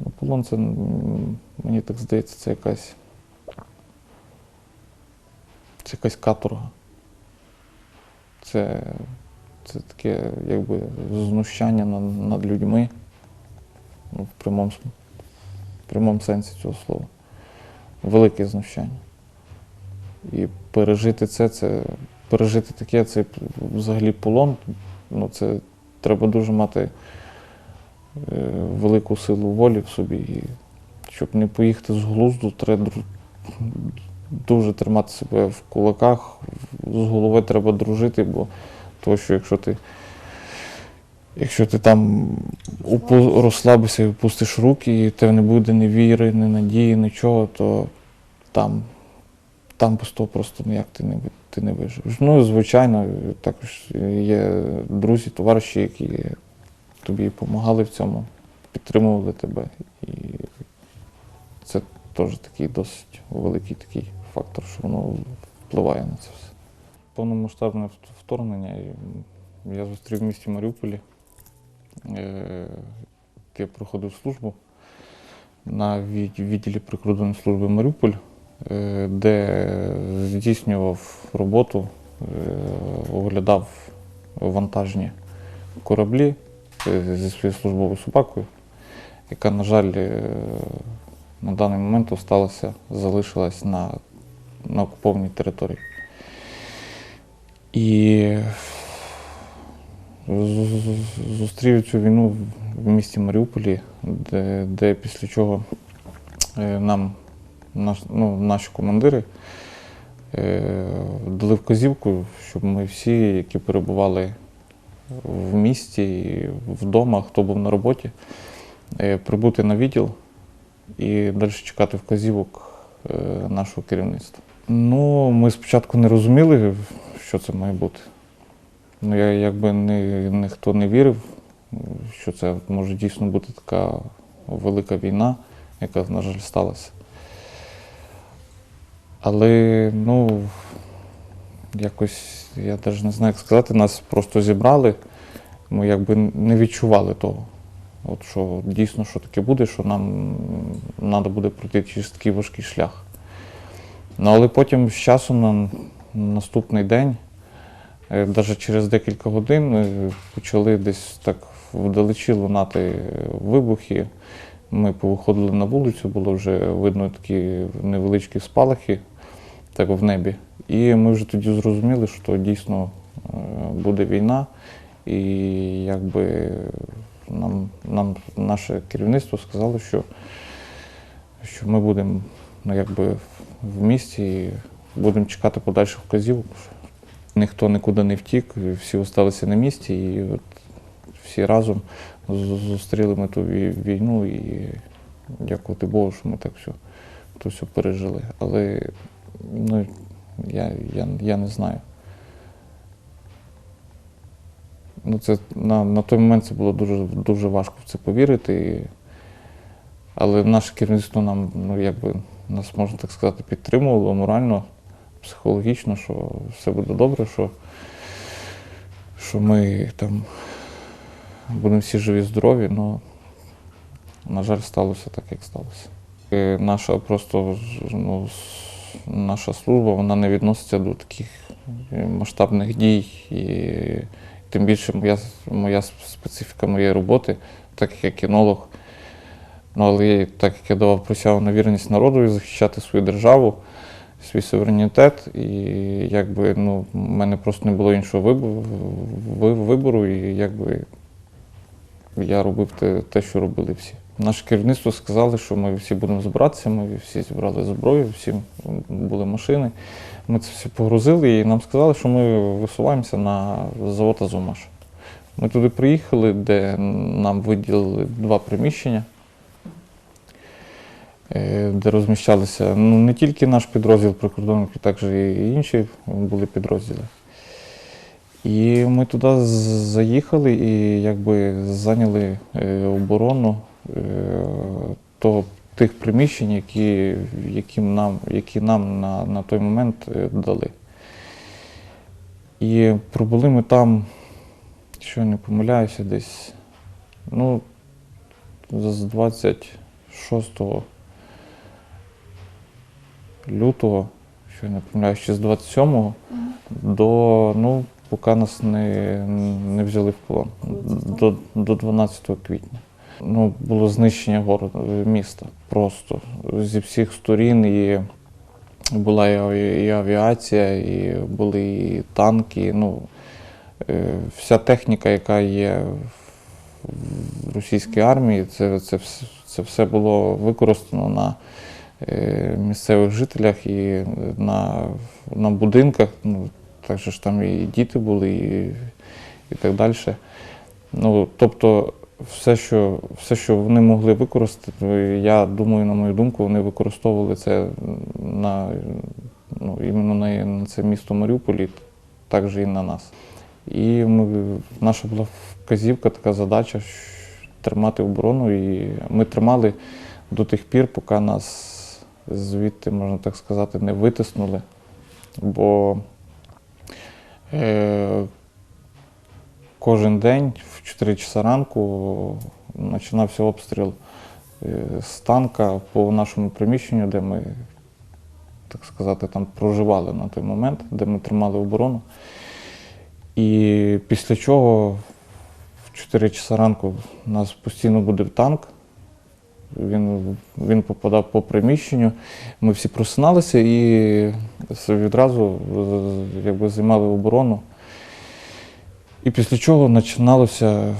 Ну, полон це, мені так здається, це якась. Це якась каторга. Це, це таке, якби, знущання над, над людьми. Ну, в прямому, в прямому сенсі цього слова. Велике знущання. І пережити це, це пережити таке, це взагалі полон. Ну, це треба дуже мати велику силу волі в собі. І щоб не поїхати з глузду, треба дуже тримати себе в кулаках, з голови треба дружити, бо то, що якщо ти, якщо ти там упу- розслабишся і впустиш руки, і в тебе не буде ні віри, ні надії, нічого, то там, там того просто ніяк ти не, ти не виживеш. Ну, звичайно, також є друзі, товариші, які тобі допомагали в цьому, підтримували тебе. І це теж такий досить великий такий фактор, що воно впливає на це все. Повномасштабне вторгнення я зустрів в місті Маріуполі. Е, Я проходив службу на відділі прикордонної служби Маріуполь, е, де здійснював роботу, е, оглядав вантажні кораблі зі своєю службовою собакою, яка, на жаль, е, на даний момент осталася, залишилась на, на окупованій території. І зустрів цю війну в місті Маріуполі, де, де після чого е, нам наш, ну, наші командири е, дали вказівку, щоб ми всі, які перебували в місті, вдома, хто був на роботі, е, прибути на відділ і далі чекати вказівок е, нашого керівництва. Ну, ми спочатку не розуміли, що це має бути. Ну, я якби ні, ніхто не вірив, що це може дійсно бути така велика війна, яка, на жаль, сталася. Але, ну, якось, я навіть не знаю, як сказати, нас просто зібрали, ми якби не відчували того. От що дійсно що таке буде, що нам треба буде пройти через такий важкий шлях. Ну, але потім з часом на наступний день, навіть через декілька годин, е, почали десь так вдалечі лунати е, вибухи. Ми повиходили на вулицю, було вже видно такі невеличкі спалахи так, в небі. І ми вже тоді зрозуміли, що дійсно е, буде війна, і якби нам, нам наше керівництво сказало, що, що ми будемо ну, якби, в місті і будемо чекати подальших вказівок. Ніхто нікуди не втік, всі залишилися на місці, і от всі разом зустріли ми ту війну і дякувати Богу, що ми так все, то все пережили. Але ну, я, я, я не знаю. Ну, це, на, на той момент це було дуже, дуже важко в це повірити. І, але наше керівництво нам, ну, якби, нас, можна так сказати, підтримувало морально, психологічно, що все буде добре, що, що ми там будемо всі живі, здорові, але, на жаль, сталося так, як сталося. І наша просто ну, наша служба вона не відноситься до таких е, масштабних дій. І тим більше моя, моя специфіка моєї роботи, так як я кінолог. Ну, але так як я давав присягу на вірність народу і захищати свою державу, свій суверенітет, і якби ну, в мене просто не було іншого вибору і якби я робив те, те, що робили всі. Наше керівництво сказали, що ми всі будемо збиратися, ми всі зібрали зброю, всі були машини. Ми це все погрузили і нам сказали, що ми висуваємося на завод Азомаш. Ми туди приїхали, де нам виділили два приміщення, е, де розміщалися ну, не тільки наш підрозділ прикордонників, також і інші були підрозділи. І ми туди заїхали і якби зайняли е, оборону того, тих приміщень, які, які нам, які нам на, на той момент е, дали. І пробули ми там, що не помиляюся, десь ну, з 20, 6 лютого, що я не помиляюсь, чи з 27-го до, ну, поки нас не, не взяли в полон, до, до 12 квітня. Ну, було знищення городу, міста просто зі всіх сторін. І була і, аві- і авіація, і були і танки. Ну, е, вся техніка, яка є в російській армії, це, це, це все було використано на е, місцевих жителях і на, на будинках. Ну, так же ж там і діти були, і, і так далі. Ну, тобто, все що, все, що вони могли використати, я думаю, на мою думку, вони використовували це на, ну, іменно на, на це місто Маріуполі, також і на нас. І ми, наша була вказівка, така задача тримати оборону. І ми тримали до тих пір, поки нас звідти, можна так сказати, не витиснули. Бо е, кожен день 4 часа ранку починався обстріл е, з танка по нашому приміщенню, де ми, так сказати, там проживали на той момент, де ми тримали оборону. І після чого в 4 часа ранку нас постійно буде танк. Він, він попадав по приміщенню. Ми всі просиналися і відразу якби, займали оборону. І після чого починалося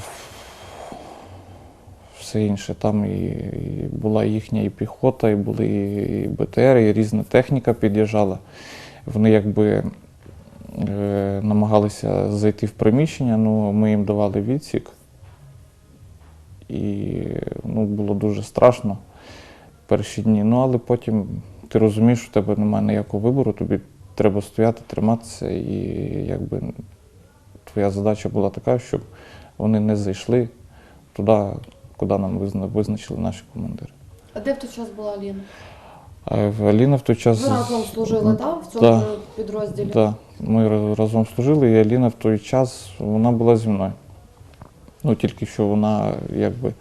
все інше. Там і, і була їхня і піхота, і були і БТР, і різна техніка під'їжджала. Вони якби е, намагалися зайти в приміщення, ну ми їм давали відсік. І ну, було дуже страшно перші дні. Ну, але потім ти розумієш, що в тебе немає ніякого вибору, тобі треба стояти, триматися, і якби твоя задача була така, щоб вони не зайшли туди, куди нам визначили наші командири. А де в той час була Аліна? А в- той час. Ви разом служили, так? В цьому Да. підрозділі? Так, ми разом служили, і Аліна в той час вона була зі мною. Ну, тільки що вона якби.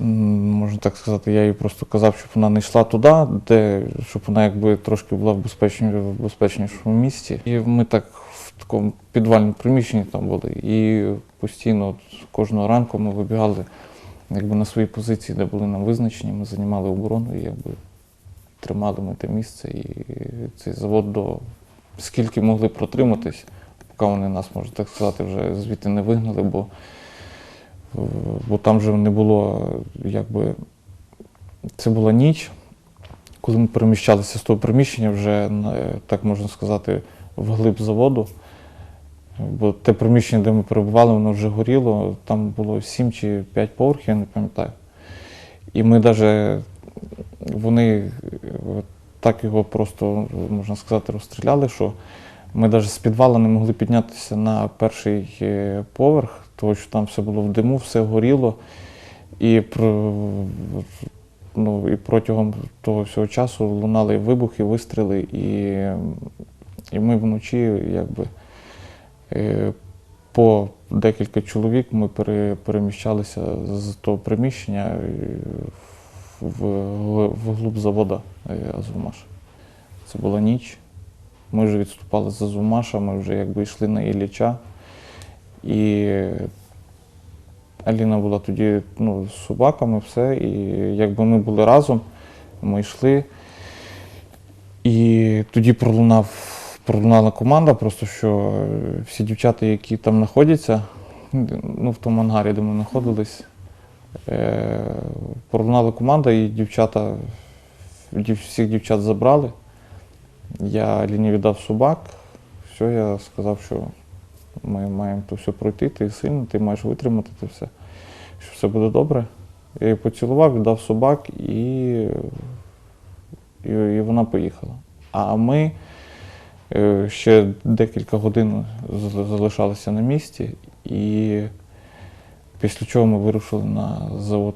Можна так сказати, я їй просто казав, щоб вона не йшла туди, де, щоб вона якби трошки була в, безпечнішому місці. І ми так такому підвальному приміщенні там були. І постійно кожного ранку ми вибігали якби, на свої позиції, де були нам визначені, ми займали оборону і якби тримали ми те місце. І цей завод до скільки могли протриматись, поки вони нас, можна так сказати, вже звідти не вигнали, бо, е, бо там вже не було, якби, це була ніч, коли ми переміщалися з того приміщення вже, так можна сказати, вглиб заводу. Бо те приміщення, де ми перебували, воно вже горіло, там було 7 чи 5 поверхів, я не пам'ятаю. І ми навіть вони так його просто, можна сказати, розстріляли, що ми навіть з підвала не могли піднятися на перший е, поверх, тому що там все було в диму, все горіло. І, ну, і протягом того всього часу лунали вибухи, вистріли, і, і ми вночі якби. Е, По декілька чоловік ми пере, переміщалися з того приміщення е, в, вглуб завода е, Азовмаш. Це була ніч. Ми вже відступали з Азовмаша, ми вже якби йшли на Ілліча. І Аліна була тоді ну, з собаками, все. І якби ми були разом, ми йшли. І тоді пролунав, пролунала команда, просто що е, всі дівчата, які там знаходяться, ну, в тому ангарі, де ми знаходились, е, команда, і дівчата, всіх дівчат забрали. Я Аліні віддав собак. Все, я сказав, що ми маємо то все пройти, ти сильний, ти маєш витримати це все, що все буде добре. Я її поцілував, віддав собак і, і, і вона поїхала. А ми ще декілька годин залишалися на місці, і після чого ми вирушили на завод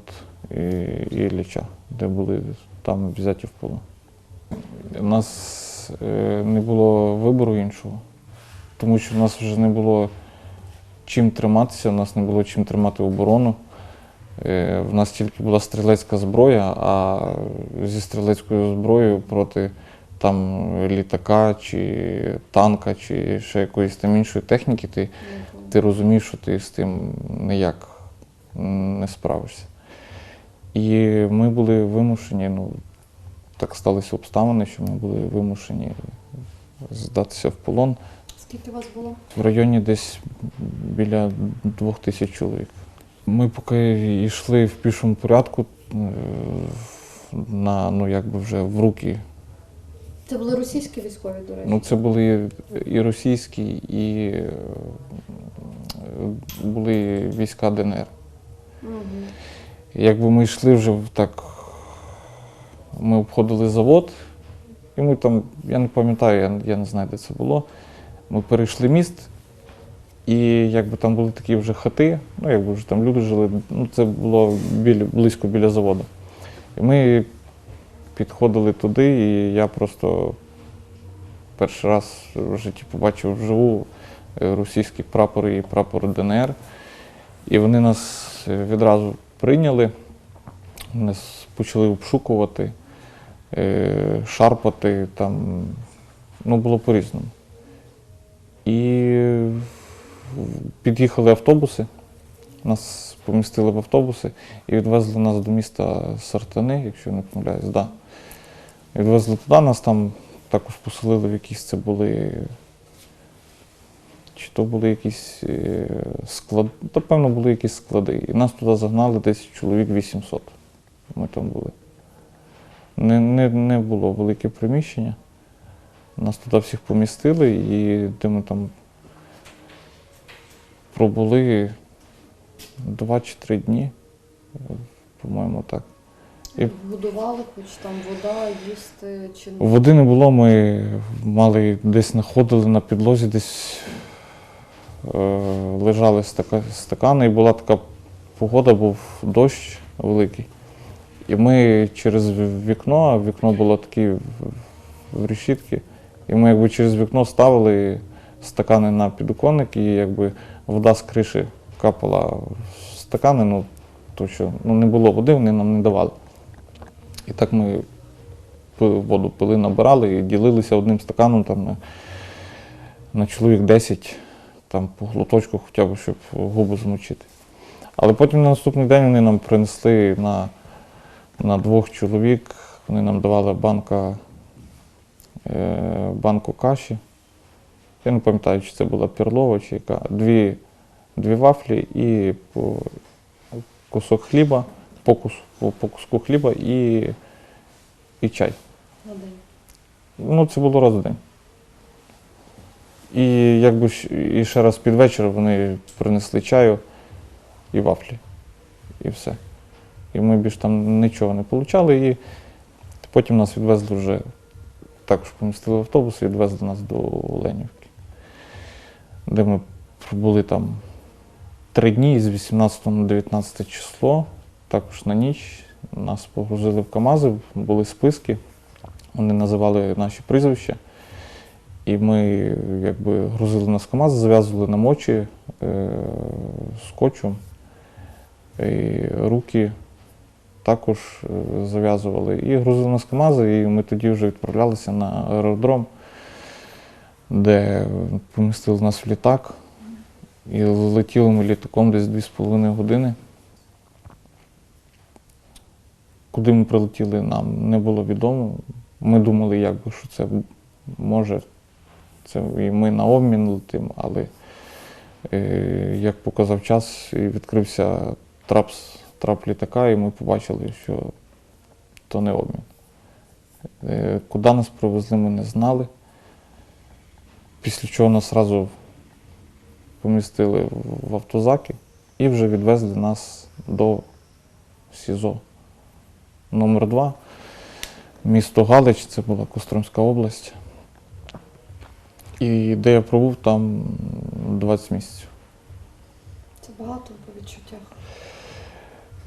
І- Ілліча, де були там взяті в полон. У нас е, не було вибору іншого, тому що в нас вже не було чим триматися, у нас не було чим тримати оборону. Е, В нас тільки була стрілецька зброя, а зі стрілецькою зброєю проти там літака чи танка, чи ще якоїсь там іншої техніки, ти, ти розумієш, що ти з тим ніяк не справишся. І ми були вимушені, ну, так сталися обставини, що ми були вимушені здатися в полон. Скільки вас було? В районі десь біля двох тисяч чоловік. Ми поки йшли в пішому порядку е, на, ну, якби вже в руки. Це були російські військові, до речі. Ну, це були і російські, і е, були війська ДНР. Угу. Якби ми йшли вже так. Ми обходили завод, і ми там, я не пам'ятаю, я, я не знаю, де це було. Ми перейшли міст, і якби там були такі вже хати, ну якби вже там люди жили, ну це було біля, близько біля заводу. І ми підходили туди, і я просто перший раз в житті побачив вживу е, російські прапори і прапор ДНР. І вони нас е, відразу прийняли, нас почали обшукувати, е, шарпати, там, ну, було по-різному. І під'їхали автобуси, нас помістили в автобуси і відвезли нас до міста Сартани, якщо не помиляюсь, да. Відвезли туди, нас там також поселили в якісь це були. Чи то були якісь е, склади, то певно були якісь склади. І нас туди загнали десь чоловік 800. Ми там були. Не, не, не було велике приміщення. Нас туди всіх помістили, і де ми там пробули два чи три дні, по-моєму, так. І- Будували, хоч там вода, їсти чи не Води не було, ми мали десь знаходили на підлозі, десь е, лежали стака, стакани, і була така погода, був дощ великий. І ми через вікно, а вікно було таке в, в решітки, і ми якби через вікно ставили стакани на підоконник, і якби вода з криші капала в стакани, ну, то що ну, не було води, вони нам не давали. І так ми воду пили, набирали і ділилися одним стаканом там, на, на чоловік 10, там по глоточку хоча б, щоб губи змочити. Але потім на наступний день вони нам принесли на, на двох чоловік, вони нам давали банка, е, банку каші. Я не пам'ятаю, чи це була перлова, чи яка. Дві, дві вафлі і по кусок хліба, по, кус, по, по куску хліба і, і чай. на день. Ну, це було раз в день. І якби і ще раз під вечір вони принесли чаю і вафлі. І все. І ми більш там нічого не отримали. І потім нас відвезли вже, також помістили в автобус і відвезли нас до Оленівки, де ми пробули там три дні з 18 на 19 число, також на ніч. Нас погрузили в КАМАЗи, були списки. Вони називали наші прізвища. І ми якби грузили нас КАМАЗ, зав'язували нам очі е, скотчем. І руки також е, зав'язували. І грузили нас КАМАЗи, і ми тоді вже відправлялися на аеродром, де помістили нас в літак. І летіли ми літаком десь 2,5 години. Куди ми прилетіли, нам не було відомо. Ми думали, якби, що це може, це і ми на обмін летимо, але е, як показав час, відкрився трап, трап літака, і ми побачили, що то не обмін. Е, куди нас привезли, ми не знали. Після чого нас одразу помістили в автозаки і вже відвезли нас до СІЗО номер 2 Місто Галич, це була Костромська область. І де я пробув там 20 місяців. Це багато по відчуттях.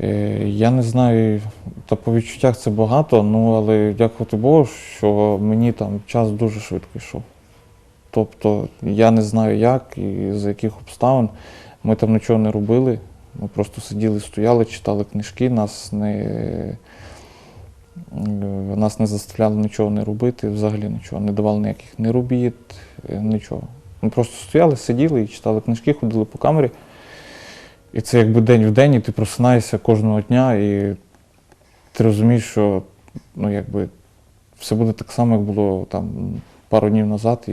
Е, Я не знаю, та по відчуттях це багато, ну але дякувати Богу, що мені там час дуже швидко йшов. Тобто я не знаю як і за яких обставин. Ми там нічого не робили. Ми просто сиділи, стояли, читали книжки, нас не, нас не заставляли нічого не робити, взагалі нічого, не давали ніяких не робіт, е, нічого. Ми просто стояли, сиділи і читали книжки, ходили по камері. І це якби день в день, і ти просинаєшся кожного дня, і ти розумієш, що ну, якби, все буде так само, як було там пару днів назад, і,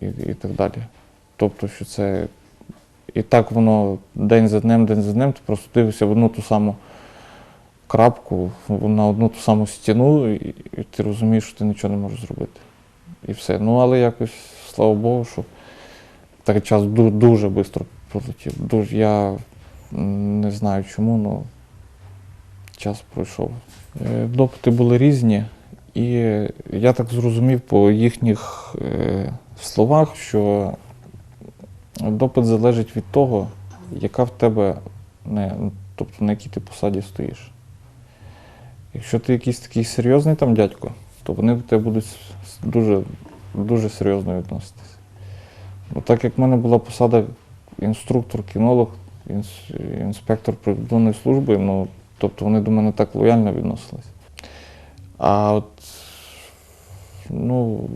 і, і так далі. Тобто, що це і так воно день за днем, день за днем, ти просто дивишся в одну ту саму крапку, на одну ту саму стіну, і, ти розумієш, що ти нічого не можеш зробити. І все. Ну, але якось, слава Богу, що так час ду- дуже швидко пролетів. Дуже, я не знаю чому, але час пройшов. Е, Допити були різні, і я так зрозумів по їхніх е, словах, що допит залежить від того, яка в тебе, не, тобто на якій ти посаді стоїш. Якщо ти якийсь такий серйозний там дядько, то вони до тебе будуть дуже, дуже серйозно відноситись. Бо так як в мене була посада інструктор, кінолог, інспектор прикордонної служби, ну, тобто вони до мене так лояльно відносились. А от, ну,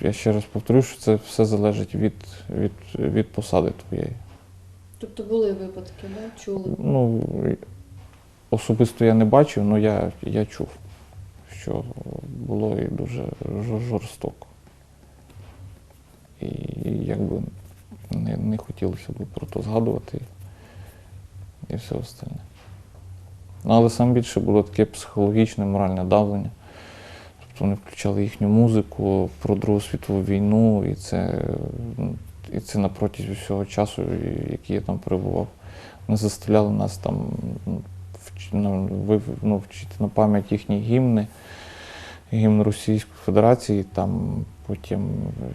я ще раз повторю, що це все залежить від, від, від посади твоєї. Тобто були випадки, да? чули. Ну, особисто я не бачив, але я, я чув, що було і дуже жорстоко. І якби не, не хотілося б про то згадувати і все остальне. Ну, але саме більше було таке психологічне, моральне давлення. Тобто вони включали їхню музику про Другу світову війну, і це, і це на протязі всього часу, який я там перебував. Вони заставляли нас там ну, вив- ну, вчити на пам'ять їхні гімни, гімн Російської Федерації, там потім е,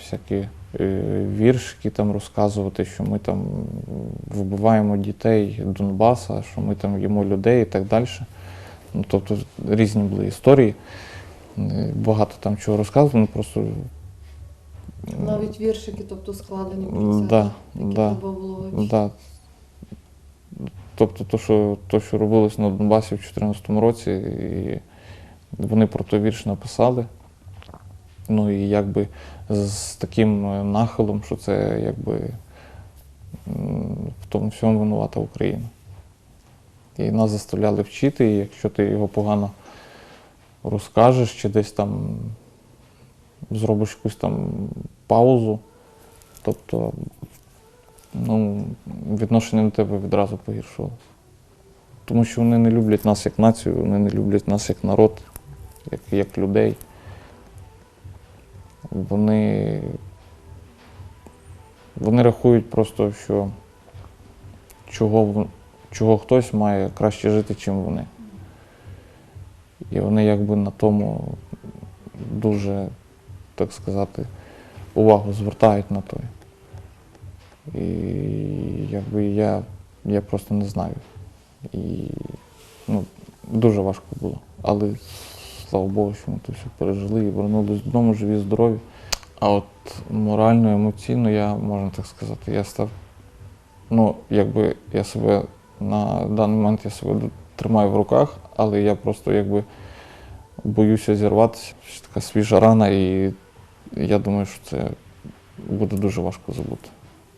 всякі е, віршики там розказувати, що ми там вбиваємо дітей Донбаса, що ми там їмо людей і так далі. Ну, тобто різні були історії. Багато там чого розказували, ну просто. Навіть віршики, тобто складені про це. да, які да, треба було вивчити. Да. Тобто, то, що, то, що робилось на Донбасі в 2014 році, і вони про той вірш написали. Ну і якби з таким е, нахилом, що це якби в тому всьому винувата Україна. І нас заставляли вчити, і якщо ти його погано розкажеш, чи десь там зробиш якусь там паузу, тобто ну, відношення до тебе відразу погіршувалося. Тому що вони не люблять нас як націю, вони не люблять нас як народ, як, як людей. Вони, вони рахують просто, що чого, чого хтось має краще жити, чим вони. І вони якби на тому дуже, так сказати, увагу звертають на той. І якби я, я просто не знаю. І ну, дуже важко було. Але слава Богу, що ми то все пережили і вернулись додому живі, здорові. А от морально, емоційно, я можна так сказати, я став. Ну, якби я себе на даний момент я себе тримаю в руках, але я просто якби боюся зірватися. Ще така свіжа рана, і я думаю, що це буде дуже важко забути.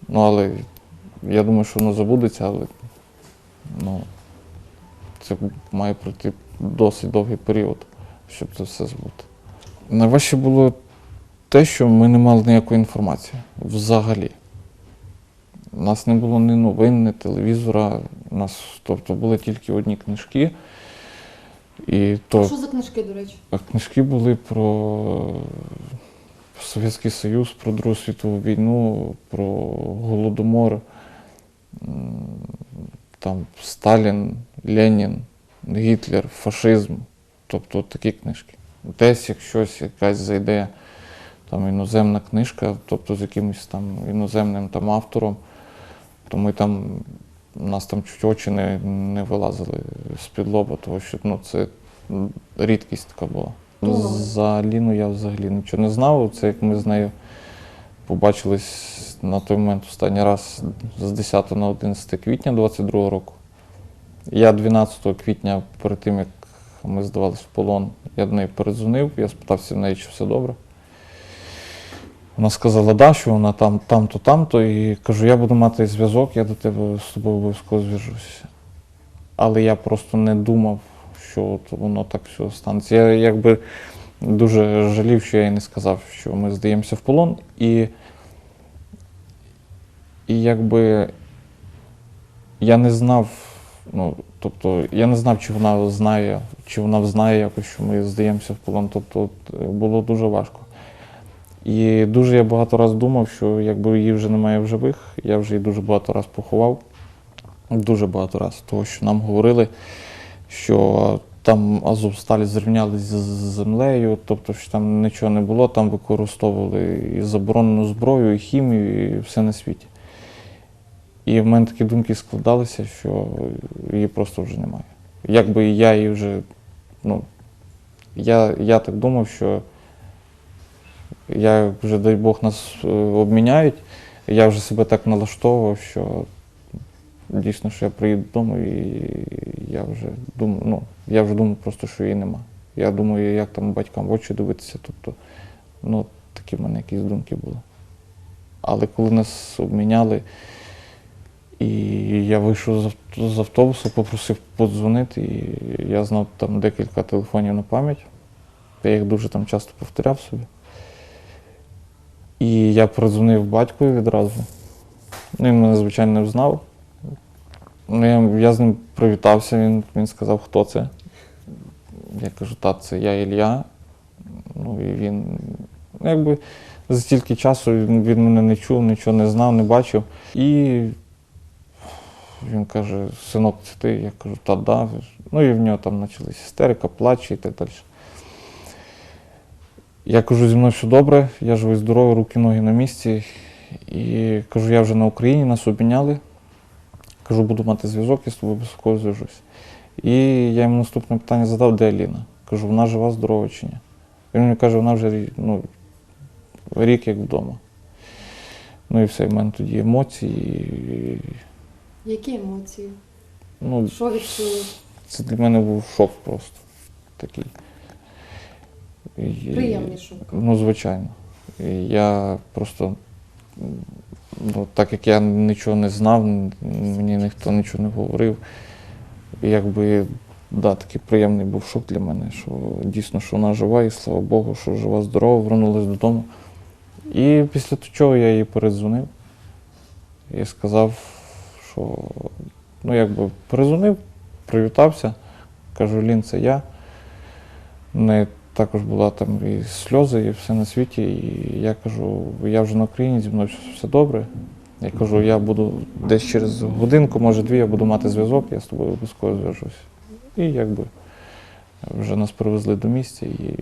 Ну, але я думаю, що воно забудеться, але ну, це має пройти досить довгий період, щоб це все забути. Найважче було те, що ми не мали ніякої інформації взагалі. У нас не було ні новин, ні телевізора. У нас, тобто, були тільки одні книжки. І то Що за книжки, до речі? а книжки були про Совєтський Союз, про Другу світову війну, про Голодомор, там Сталін, Ленін, Гітлер, фашизм. Тобто от такі книжки. Десь як щось, якась зайде там іноземна книжка, тобто з якимось там іноземним там автором, то ми там, у нас там чуть очі не, не вилазили з-під лоба, тому що ну, це рідкість така була. За Ліну я взагалі нічого не знав. Це як ми з нею побачились на той момент останній раз з 10 на 11 квітня 22-го року. Я 12 квітня, перед тим як ми здавалися в полон, я до неї передзвонив, я спитався в неї, чи все добре. Вона сказала, да, що вона там, там-то, там-то, і кажу, я буду мати зв'язок, я до тебе з тобою обов'язково зв'яжусь. Але я просто не думав, що от воно так все станеться. Я якби дуже жалів, що я їй не сказав, що ми здаємося в полон. І, і якби я не знав, ну, тобто, я не знав, чи вона знає, чи вона знає якось, що ми здаємося в полон. Тобто було дуже важко. І дуже я багато раз думав, що якби її вже немає в живих, я вже її дуже багато раз поховав. Дуже багато раз. Того, що нам говорили, що там Азовсталь зрівнялись з з землею, тобто що там нічого не було, там використовували і заборонену зброю, і хімію, і все на світі. І в мене такі думки складалися, що її просто вже немає. Якби я її вже, ну, я, я так думав, що я вже, дай Бог, нас е, обміняють. Я вже себе так налаштовував, що дійсно, що я приїду додому і я вже думаю, ну, я вже думаю просто, що її нема. Я думаю, як там батькам в очі дивитися. Тобто, ну, такі в мене якісь думки були. Але коли нас обміняли, і я вийшов з авто- з автобуса, попросив подзвонити, і я знав там декілька телефонів на пам'ять. Я їх дуже там часто повторяв собі. І я подзвонив батькові відразу. Ну, він мене, звичайно, не взнав. Ну, я, я з ним привітався, він, він сказав, хто це. Я кажу, та це я Ілля. Ну і він, ну, якби за стільки часу він мене не чув, нічого не знав, не бачив. І він каже, синок, це ти? Я кажу, та да. Ну і в нього там почалась істерика, плач і так далі. Я кажу, зі мною все добре, я живий здоровий, руки, ноги на місці. І кажу, я вже на Україні, нас обміняли. Кажу, буду мати зв'язок, я з тобою обов'язково зв'яжусь. І я йому наступне питання задав, де Аліна? Кажу, вона жива, здорова чи ні? Він мені каже, вона вже ну, рік як вдома. Ну і все, в мене тоді емоції. Які емоції? Ну, Що відчули? це для мене був шок просто такий. Шок. Ну, звичайно. Я просто, ну, так як я нічого не знав, мені ніхто нічого не говорив. Якби, да, такий приємний був шок для мене, що дійсно, що вона жива, і слава Богу, що жива, здорова, вернулась додому. І після чого я їй передзвонив і сказав, що ну, якби перезвонив, привітався, кажу, Лін, це я. В неї також була там і сльози, і все на світі. І я кажу, я вже на Україні, зі мною все добре. Я кажу, я буду десь через годинку, може дві, я буду мати зв'язок, я з тобою обов'язково зв'яжусь. І якби вже нас привезли до місця і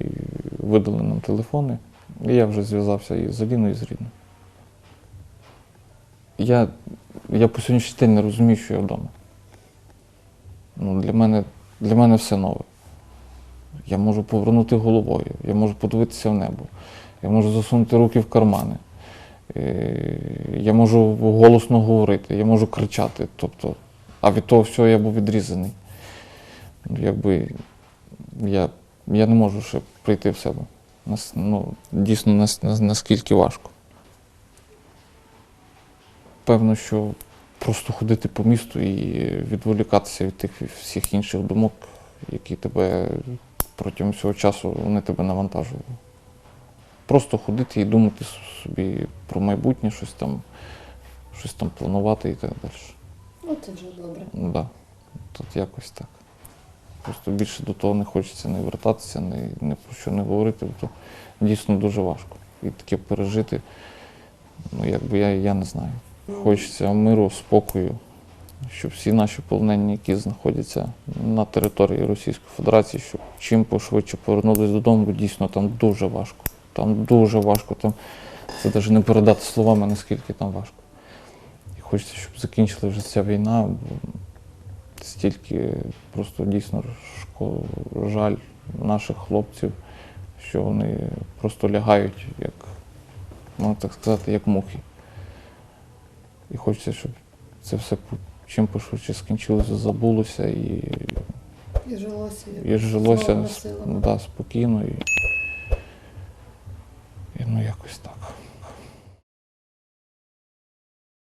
видали нам телефони. І я вже зв'язався і з Аліною, і з Рідною. Я, я по сьогоднішній день не розумію, що я вдома. Ну, для, мене, для мене все нове. Я можу повернути головою, я можу подивитися в небо, я можу засунути руки в кармани, е, я можу голосно говорити, я можу кричати. Тобто, а від того всього я був відрізаний. Ну, Якби я, я не можу ще прийти в себе. Ну, дійсно нас, нас- наскільки важко. Певно, що просто ходити по місту і відволікатися від тих всіх інших думок, які тебе протягом всього часу вони тебе навантажували. Просто ходити і думати собі про майбутнє, щось там, щось там планувати і так далі. Ну, це вже добре. Ну, Да. Тут якось так. Просто більше до того не хочеться не вертатися, не, не про що не говорити, бо то дійсно дуже важко. І таке пережити, ну якби я, я не знаю. Хочеться миру, спокою, щоб всі наші полонені, які знаходяться на території Російської Федерації, щоб чим пошвидше повернулись додому, бо дійсно там дуже важко. Там дуже важко. Там це навіть не передати словами, наскільки там важко. І хочеться, щоб закінчила вже ця війна. Бо стільки просто дійсно жаль наших хлопців, що вони просто лягають як можна так сказати, як мухи. І хочеться, щоб це все чим пошвидше скінчилося, забулося і І жилося, і жилося да, спокійно. І, і ну якось так.